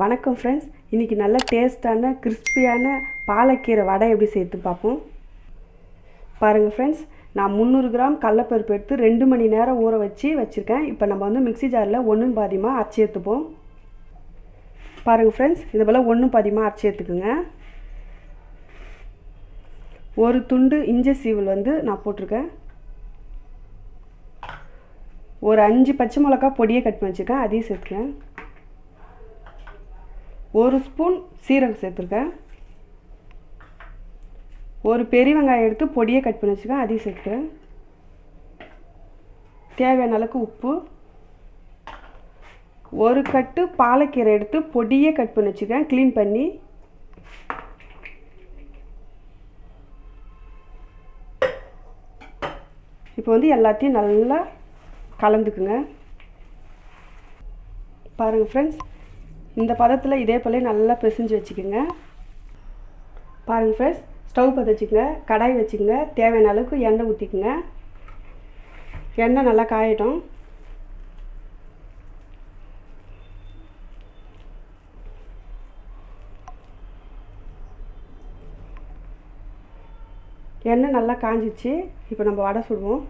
வணக்கம் ஃப்ரெண்ட்ஸ் இன்றைக்கி நல்ல டேஸ்ட்டான கிறிஸ்பியான பாலக்கீரை வடை எப்படி சேர்த்து பார்ப்போம். பாருங்கள் ஃப்ரெண்ட்ஸ் நான் முந்நூறு கிராம் கடலப்பருப்பு எடுத்து ரெண்டு மணி நேரம் ஊற வச்சு வச்சுருக்கேன். இப்போ நம்ம வந்து மிக்ஸி ஜாரில் ஒன்றும் பாதியமாக அரைச்சி எடுத்துப்போம். பாருங்கள் ஃப்ரெண்ட்ஸ் இது போல் ஒன்றும் பாதியமாக அரைச்சி எடுத்துக்குங்க. ஒரு துண்டு இஞ்சி சீவல் வந்து நான் போட்டிருக்கேன். ஒரு அஞ்சு பச்சை மிளகா பொடியை கட் பண்ணி வச்சுருக்கேன். அதையும் சேர்த்துக்கேன் ஒரு ஸ்பூன் சீரகம் சேர்த்துருக்கேன். ஒரு பெரிய வெங்காயம் எடுத்து பொடியை கட் பண்ணி வச்சுருக்கேன் அதையும் சேர்த்துக்கிறேன் தேவையான அளவுக்கு உப்பு. ஒரு கட்டு பாலக்கீரை எடுத்து பொடியை கட் பண்ணி வச்சுருக்கேன் க்ளீன் பண்ணி. இப்போ வந்து எல்லாத்தையும் நல்லா கலந்துக்குங்க. பாருங்கள் ஃப்ரெண்ட்ஸ் இந்த பதத்தில் இதே போல நல்லா பிசைஞ்சு வச்சுக்கோங்க. பாருங்கள் ஃப்ரெண்ட்ஸ் ஸ்டவ் பற்ற வச்சுக்கோங்க கடாய் வச்சுக்கோங்க தேவையான அளவுக்கு எண்ணெய் ஊற்றிக்குங்க எண்ணெய் நல்லா காயட்டும். எண்ணெய் நல்லா காஞ்சிச்சு இப்போ நம்ம வடை சுடுவோம்.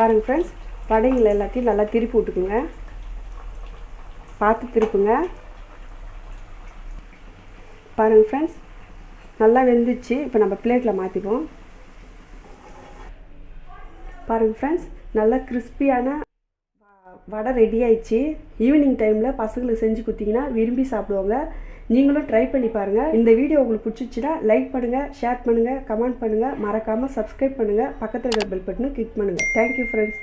பாருங்கள் ஃப்ரெண்ட்ஸ் வடைங்களை எல்லாத்தையும் நல்லா திருப்பி விட்டுக்குங்க. பார்த்து திருப்புங்க. பாருங்கள் ஃப்ரெண்ட்ஸ் நல்லா வெந்துச்சு. இப்போ நம்ம பிளேட்டில் மாற்றிப்போம் பாருங்கள் ஃப்ரெண்ட்ஸ் நல்லா கிறிஸ்பியான வடை ரெடி ஆயிடுச்சு. ஈவினிங் டைமில் பசங்களுக்கு செஞ்சு கொடுத்தீங்கன்னா விரும்பி சாப்பிடுவாங்க. நீங்களும் ட்ரை பண்ணி பாருங்கள் இந்த வீடியோ உங்களுக்கு பிடிச்சிச்சின்னா லைக் பண்ணுங்கள் ஷேர் பண்ணுங்கள் கமெண்ட் பண்ணுங்கள் மறக்காமல் சப்ஸ்கிரைப் பண்ணுங்கள் பக்கத்தில் இருக்கிற பெல் பட்டனும் கிளிக் பண்ணுங்கள் தேங்க்யூ ஃப்ரெண்ட்ஸ்